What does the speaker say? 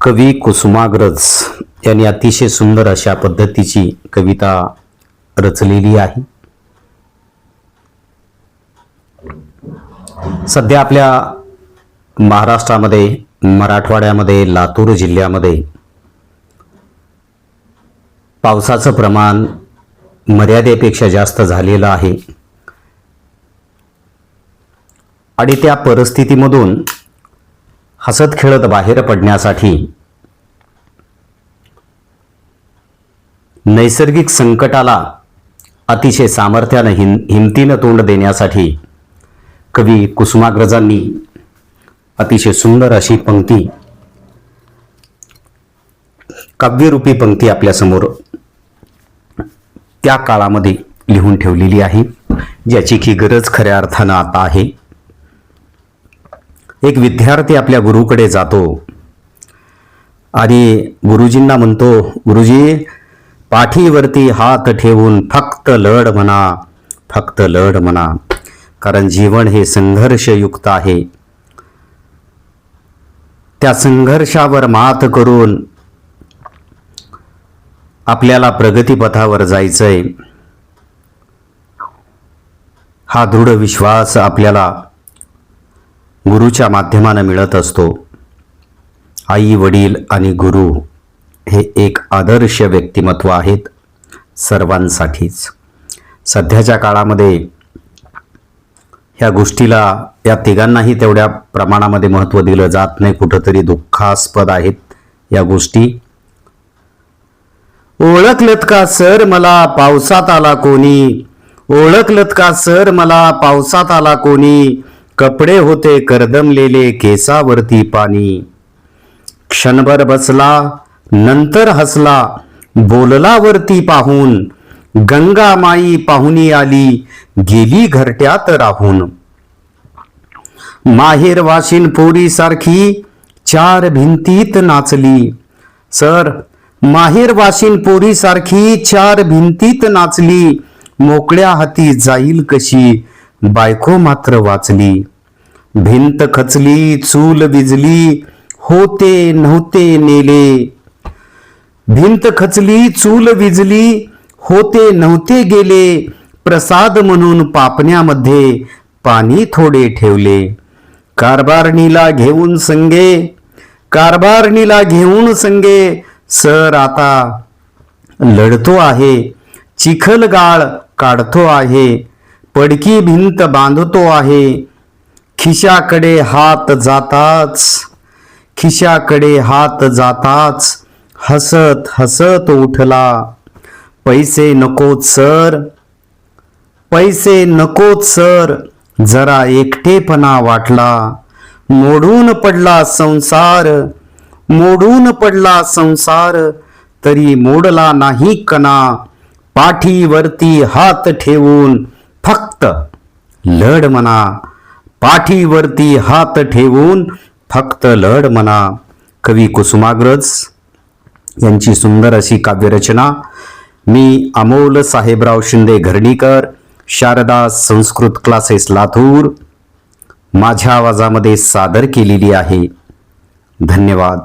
कवी कुसुमाग्रज यांनी अतिशय सुंदर अशा पद्धतीची कविता रचलेली आहे. सध्या आपल्या महाराष्ट्रामध्ये मराठवाड्यामध्ये लातूर जिल्ह्यामध्ये पावसाचं प्रमाण मर्यादेपेक्षा जास्त झालेलं आहे. आणि त्या परिस्थितीमधून हसत खेळत बाहेर पडण्यासाठी नैसर्गिक संकटाला अतिशय सामर्थ्यानं हिम हिमतीनं तोंड देण्यासाठी कवी कुसुमाग्रजांनी अतिशय सुंदर अशी पंक्ती काव्यरूपी पंक्ती आपल्यासमोर त्या काळामध्ये लिहून ठेवलेली आहे ज्याची की गरज खऱ्या अर्थानं आता आहे. एक विद्यार्थी आपल्या गुरुकडे जातो. आणि गुरुजींना म्हणतो गुरुजी पाठीवरती हात ठेवून फक्त लढ म्हणा फक्त लढ म्हणा. कारण जीवन हे संघर्षयुक्त आहे. त्या संघर्षावर मात करून आपल्याला प्रगतीपथावर जायचंय. हा दृढ विश्वास आपल्याला गुरुच्या माध्यमानं मिळत असतो. आई वडील आणि गुरु. हे एक आदर्श व्यक्तिमत्व आहेत सर्वांसाठीच. सध्याच्या काळामध्ये ह्या गोष्टीला या तिघांनाही तेवढ्या प्रमाणामध्ये महत्त्व दिलं जात नाही. कुठंतरी दुःखास्पद आहेत या गोष्टी. ओळखलत का सर? मला पावसात आला कोणी. ओळखलत का सर? मला पावसात आला कोणी. कपडे होते करदमलेले केसावरती पाणी. क्षणभर बसला नंतर हसला बोलला वरती पाहून गंगा माई पाहुणी आली गेली घरट्यात राहून. माहेर वाशिन पोरी सारखी चार भिंतीत नाचली. सर माहेर वाशिन पोरी सारखी चार भिंतीत नाचली. मोकळ्या हाती जाईल कशी बायको मात्र वाचली. भिंत खचली चूल विजली होते नव्हते नेले. भिंत खचली चूल विजली होते नव्हते गेले. प्रसाद म्हणून पापण्यामध्ये पाणी थोडे ठेवले. कारभारणीला घेऊन संगे कारभारणीला घेऊन संगे सर आता लढतो आहे चिखल गाळ काढतो आहे पडकी भिंत बांधतो आहे खिशाकडे हात जाताच खिशाकडे हात जाताच हसत हसत उठला. पैसे नकोत सर. पैसे नकोत सर. जरा एकटेपणा वाटला. मोडून पडला संसार. मोडून पडला संसार. तरी मोडला नाही कणा. पाठीवरती हात ठेवून फक्त लढ म्हणा. पाठीवरती हात ठेवून फक्त लढ म्हणा. कवी कुसुमाग्रज यांची सुंदर अशी काव्यरचना. मी अमोल साहेबराव शिंदे घरणीकर शारदा संस्कृत क्लासेस लातूर. माझ्या आवाजामध्ये सादर केलेली आहे. धन्यवाद.